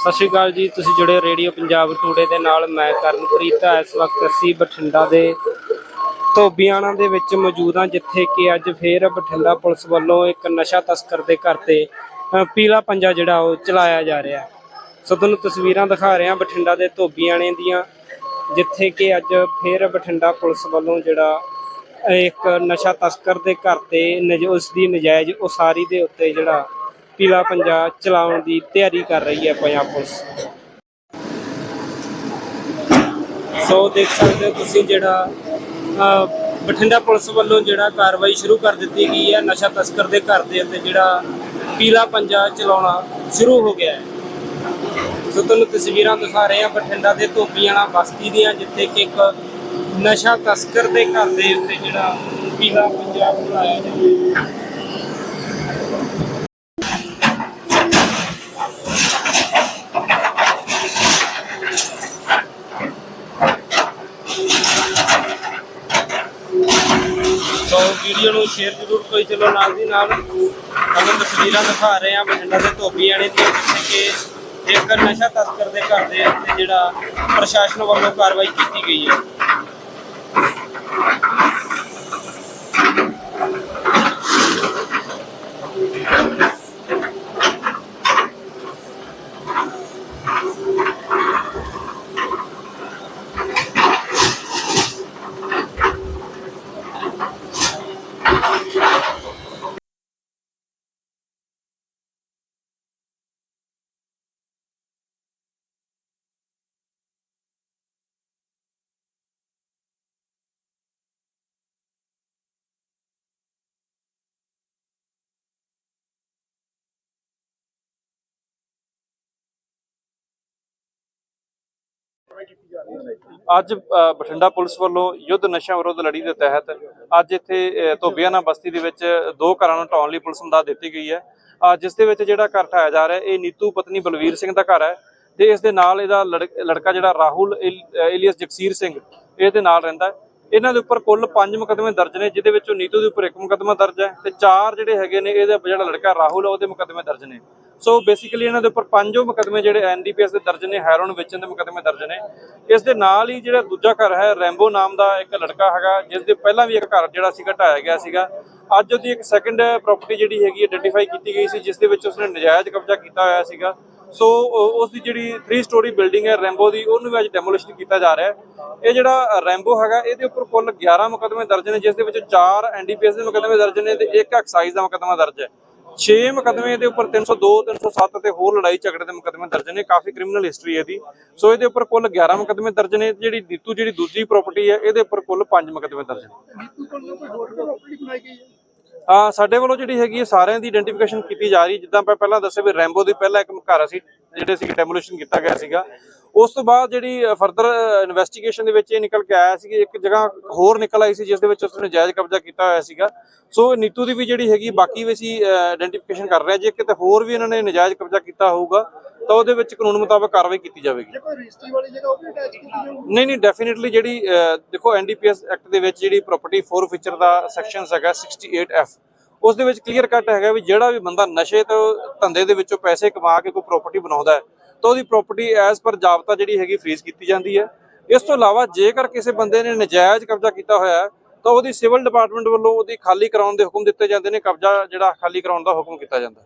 ਸਤਿ ਸ਼੍ਰੀ ਅਕਾਲ ਜੀ, ਤੁਸੀਂ ਜੁੜੇ ਰੇਡੀਓ ਪੰਜਾਬ ਟੂਡੇ ਦੇ ਨਾਲ, ਮੈਂ ਕਰਨਪ੍ਰੀਤ ਹਾਂ ਇਸ ਵਕਤ ਅਸੀਂ ਬਠਿੰਡਾ ਦੇ ਧੋਬੀਆਣਾ ਦੇ ਵਿੱਚ ਮੌਜੂਦ ਹਾਂ, ਜਿੱਥੇ ਕਿ ਅੱਜ ਫੇਰ ਬਠਿੰਡਾ ਪੁਲਿਸ ਵੱਲੋਂ ਇੱਕ ਨਸ਼ਾ ਤਸਕਰ ਦੇ ਘਰ ਤੇ ਪੀਲਾ ਪੰਜਾ ਜਿਹੜਾ ਉਹ ਚਲਾਇਆ ਜਾ ਰਿਹਾ। ਸੋ ਤੁਹਾਨੂੰ ਤਸਵੀਰਾਂ ਦਿਖਾ ਰਹੇ ਹਾਂ ਬਠਿੰਡਾ ਦੇ ਧੋਬੀਆਣੇ ਦੀਆਂ, ਜਿੱਥੇ ਕਿ ਅੱਜ ਫੇਰ ਬਠਿੰਡਾ ਪੁਲਿਸ ਵੱਲੋਂ ਜਿਹੜਾ ਇੱਕ ਨਸ਼ਾ ਤਸਕਰ ਦੇ ਘਰ ਤੇ ਨਜ- ਉਸ ਦੀ ਨਜਾਇਜ਼ ਉਸਾਰੀ ਦੇ ਉੱਤੇ ਜਿਹੜਾ ਪੀਲਾ ਪੰਜਾ ਚਲਾਉਣ ਦੀ ਤਿਆਰੀ ਕਰ ਰਹੀ ਹੈ ਪੰਜਾਬ ਪੁਲਿਸ। ਸੋ ਦੇਖ ਸਕਦੇ ਹੋ ਤੁਸੀਂ ਜਿਹੜਾ ਬਠਿੰਡਾ ਪੁਲਿਸ ਵੱਲੋਂ ਜਿਹੜਾ ਕਾਰਵਾਈ ਸ਼ੁਰੂ ਕਰ ਦਿੱਤੀ ਗਈ ਹੈ। ਨਸ਼ਾ ਤਸਕਰ ਦੇ ਘਰ ਦੇ ਉੱਤੇ ਜਿਹੜਾ ਪੀਲਾ ਪੰਜਾ ਚਲਾਉਣਾ ਸ਼ੁਰੂ ਹੋ ਗਿਆ ਹੈ। ਸੋ ਤੁਹਾਨੂੰ ਤਸਵੀਰਾਂ ਦਿਖਾ ਰਹੇ ਹਾਂ ਬਠਿੰਡਾ ਦੇ ਧੋਬੀਆਣਾ ਬਸਤੀ ਦੀਆਂ, ਜਿੱਥੇ ਕਿ ਇੱਕ ਨਸ਼ਾ ਤਸਕਰ ਦੇ ਘਰ ਦੇ ਉੱਤੇ ਜਿਹੜਾ ਪੀਲਾ ਪੰਜਾਬ ਬਣਾਇਆ ਜਾਂਦਾ ਸੋ ਵੀਡੀਓ ਨੂੰ ਸ਼ੇਅਰ ਜ਼ਰੂਰ ਕੋਈ ਚਲੋ ਨਾਲ ਦੀ ਨਾਲ ਤੁਹਾਨੂੰ ਤਸਵੀਰਾਂ ਦਿਖਾ ਰਹੇ ਹਾਂ ਬਠਿੰਡਾ ਦੇ ਧੋਬੀ ਆਣੇ ਦੀਆਂ, ਜਿੱਥੇ ਕਿ ਇੱਕ ਨਸ਼ਾ ਤਸਕਰ ਦੇ ਘਰ ਦੇ ਉੱਤੇ ਜਿਹੜਾ ਪ੍ਰਸ਼ਾਸਨ ਵੱਲੋਂ ਕਾਰਵਾਈ ਕੀਤੀ ਗਈ ਹੈ। ਅੱਜ ਬਠਿੰਡਾ ਪੁਲਿਸ ਵੱਲੋਂ ਯੁੱਧ ਨਸ਼ਾ ਵਿਰੋਧ ਲੜੀ ਦੇ ਤਹਿਤ ਅੱਜ ਇੱਥੇ ਅ, ਧੋਬੀਆਣਾ ਬਸਤੀ ਦੇ ਵਿੱਚ ਦੋ ਘਰਾਂ ਨੂੰ ਢਾਉਣ ਲਈ ਪੁਲਿਸ ਮਦਦ ਦਿੱਤੀ ਗਈ ਹੈ। ਅ, ਜਿਸ ਦੇ ਵਿੱਚ ਜਿਹੜਾ ਘਰ ਠਾਇਆ ਜਾ ਰਿਹਾ ਇਹ ਨੀਤੂ ਪਤਨੀ ਬਲਵੀਰ ਸਿੰਘ ਦਾ ਘਰ ਹੈ ਤੇ ਇਸ ਦੇ ਨਾਲ ਇਹਦਾ ਲੜਕ- ਲੜਕਾ ਜਿਹੜਾ ਰਾਹੁਲ ਇਲੀਅਸ ਜਗਸੀਰ ਸਿੰਘ ਇਹਦੇ ਨਾਲ ਰਹਿੰਦਾ ਹੈ। ਇਹਨਾਂ ਦੇ ਉੱਪਰ ਕੁੱਲ 5 ਮੁਕਦਮੇ ਦਰਜ ਨੇ ਜਿਹਦੇ ਵਿੱਚੋਂ ਨੀਤੂ ਦੇ ਉੱਪਰ ਇੱਕ ਮੁਕਦਮਾ ਦਰਜ ਹੈ ਤੇ ਚਾਰ ਜਿਹੜੇ ਹੈਗੇ ਨੇ ਇਹਦਾ ਜਿਹੜਾ ਲੜਕਾ ਰਾਹੁਲ ਆ, ਉਹਦੇ ਮੁਕਦਮੇ ਦਰਜ ਨੇ। ਸੋ ਬੇਸਿਕਲੀ ਇਹਨਾਂ ਦੇ ਉੱਪਰ ਪੰਜੋ ਮੁਕਦਮੇ ਜਿਹੜੇ ਐਨਡੀਪੀਐਸ ਦੇ ਦਰਜ ਨੇ ਹੈਰੋਨ ਵੇਚਣ ਦੇ ਮੁਕਦਮੇ ਦਰਜ ਨੇ। ਇਸ ਦੇ ਨਾਲ ਹੀ ਜਿਹੜਾ ਦੂਜਾ ਘਰ ਹੈ ਰੈਂਬੋ ਨਾਮ ਦਾ ਇੱਕ ਲੜਕਾ ਹੈਗਾ ਜਿਸ ਦੇ ਪਹਿਲਾਂ ਵੀ ਇੱਕ ਘਰ ਜਿਹੜਾ ਸੀਗਾ ਢਾਇਆ ਗਿਆ ਸੀਗਾ। ਅੱਜ ਉਹਦੀ ਇੱਕ ਸੈਕੰਡ ਪ੍ਰਾਪਰਟੀ ਜਿਹੜੀ ਹੈਗੀ ਆਇਡੈਂਟੀਫਾਈ ਕੀਤੀ ਗਈ ਸੀ ਜਿਸ ਦੇ ਵਿੱਚ ਉਸਨੇ ਨਜਾਇਜ਼ ਕਬਜ਼ਾ ਕੀਤਾ ਹੋਇਆ ਸੀਗਾ। ਸੋ ਉਸ ਦੀ ਜਿਹੜੀ 3 ਸਟੋਰੀ ਬਿਲਡਿੰਗ ਹੈ ਰੈਂਬੋ ਦੀ, ਉਹਨੂੰ ਵੀ ਅੱਜ ਡੈਮੋਲੀਸ਼ਨ ਕੀਤਾ ਜਾ ਰਿਹਾ ਹੈ। ਇਹ ਜਿਹੜਾ ਰੈਂਬੋ ਹੈਗਾ, ਇਹਦੇ ਉੱਪਰ ਕੁੱਲ 11 ਮੁਕਦਮੇ ਦਰਜ ਨੇ, ਜਿਸ ਦੇ ਵਿੱਚ 4 ਐਨਡੀਪੀਐਸ ਦੇ ਮੁਕਦਮੇ ਦਰਜ ਨੇ ਤੇ ਇੱਕ ਐਕਸਾਈਜ਼ ਦਾ ਮੁਕਦਮਾ ਦਰਜ ਹੈ। 6 ਮੁਕਦਮੇ ਦੇ ਉੱਪਰ 302 307 ਤੇ ਹੋਰ ਲੜਾਈ ਝਗੜੇ ਦੇ ਮੁਕਦਮੇ ਦਰਜ ਨੇ, ਕਾਫੀ ਕ੍ਰਿਮੀਨਲ ਹਿਸਟਰੀ ਹੈ ਇਹਦੀ। ਸੋ, ਇਹਦੇ ਉੱਪਰ ਕੁੱਲ 11 ਮੁਕਦਮੇ ਦਰਜ ਨੇ, ਜਿਹੜੀ ਨੀਤੂ ਜਿਹੜੀ ਦੂਜੀ ਪ੍ਰਾਪਰਟੀ ਹੈ, ਇਹਦੇ ਉੱਪਰ ਕੁੱਲ 5 ਮੁਕਦਮੇ ਦਰਜ ਨੇ। ਆ ਸਾਡੇ ਵੱਲੋਂ ਜਿਹੜੀ ਹੈਗੀ ਹੈ ਸਾਰਿਆਂ ਦੀ ਆਇਡੈਂਟੀਫਿਕੇਸ਼ਨ ਕੀਤੀ ਜਾ ਰਹੀ ਹੈ। ਜਿੱਦਾਂ ਆਪਾਂ ਪਹਿਲਾਂ ਦੱਸਿਆ ਵੀ ਰੈਂਬੋ ਦੀ ਪਹਿਲਾਂ ਇੱਕ ਘਰ ਸੀ ਜਿਹੜੇ ਸੀ ਡੈਮੋਲੀਸ਼ਨ ਕੀਤਾ ਗਿਆ ਸੀਗਾ। ਉਸ ਤੋਂ ਬਾਅਦ ਜਿਹੜੀ ਫਰਦਰ ਇਨਵੈਸਟੀਗੇਸ਼ਨ ਦੇ ਵਿੱਚ ਇਹ ਨਿਕਲ ਕੇ ਆਇਆ ਸੀ ਕਿ ਇੱਕ ਜਗ੍ਹਾ ਹੋਰ ਨਿਕਲ ਆਈ ਸੀ, ਜਿਸ ਦੇ ਵਿੱਚ ਉਸਨੇ ਜਾਇਜ਼ ਕਬਜ਼ਾ ਕੀਤਾ ਹੋਇਆ ਸੀਗਾ। ਸੋ ਨੀਤੂ ਦੀ ਵੀ ਜਿਹੜੀ ਹੈਗੀ ਬਾਕੀ ਵੀ ਅਸੀਂ ਆਇਡੈਂਟੀਫਿਕੇਸ਼ਨ ਕਰ ਰਹੇ ਜੇ ਕਿਤੇ ਹੋਰ ਵੀ ਇਹਨਾਂ ਨੇ ਨਜਾਇਜ਼ ਕਬਜ਼ਾ ਕੀਤਾ ਹੋਊਗਾ ਤਾਂ ਉਹਦੇ ਵਿੱਚ ਕਾਨੂੰਨ ਮੁਤਾਬਕ ਕਾਰਵਾਈ ਕੀਤੀ ਜਾਵੇਗੀ। ਕੋਈ ਰਜਿਸਟਰੀ ਵਾਲੀ ਜਗ੍ਹਾ ਉਹ ਵੀ ਅਟੈਚ ਕੀਤੀ ਜਾਊਗੀ। ਨਹੀਂ ਨਹੀਂ ਡੈਫੀਨਿਟਲੀ ਜਿਹੜੀ ਦੇਖੋ ਐਨਡੀਪੀਐਸ ਐਕਟ ਦੇ ਵਿੱਚ ਜਿਹੜੀ ਪ੍ਰਾਪਰਟੀ ਫੋਰ ਫੀਚਰ ਦਾ ਸੈਕਸ਼ਨ ਹੈਗਾ 68F ਉਸ ਦੇ ਵਿੱਚ ਕਲੀਅਰ ਕੱਟ ਹੈਗਾ ਵੀ ਜਿਹੜਾ ਵੀ ਬੰਦਾ ਨਸ਼ੇ ਤੋਂ ਧੰਦੇ ਦੇ ਵਿੱਚੋਂ ਪੈਸੇ ਕਮਾ ਕੇ ਕੋਈ ਪ੍ਰਾਪਰਟੀ ਬਣਾਉਂਦਾ ਹੈ ਤਾਂ ਉਹਦੀ ਪ੍ਰਾਪਰਟੀ ਐਜ਼ ਪਰ ਜਾਬਤਾ ਜਿਹੜੀ ਹੈਗੀ ਫ੍ਰੀਜ਼ ਕੀਤੀ ਜਾਂਦੀ ਹੈ। ਇਸ ਤੋਂ ਇਲਾਵਾ ਜੇਕਰ ਕਿਸੇ ਬੰਦੇ ਨੇ ਨਜਾਇਜ਼ ਕਬਜ਼ਾ ਕੀਤਾ ਹੋਇਆ ਤਾਂ ਉਹਦੀ ਸਿਵਲ ਡਿਪਾਰਟਮੈਂਟ ਵੱਲੋਂ ਉਹਦੀ ਖਾਲੀ ਕਰਾਉਣ ਦੇ ਹੁਕਮ ਦਿੱਤੇ ਜਾਂਦੇ ਨੇ ਕਬਜ਼ਾ ਜਿਹੜਾ ਖਾਲੀ ਕਰਾਉਣ ਦਾ ਹੁਕਮ ਕੀਤਾ ਜਾਂਦਾ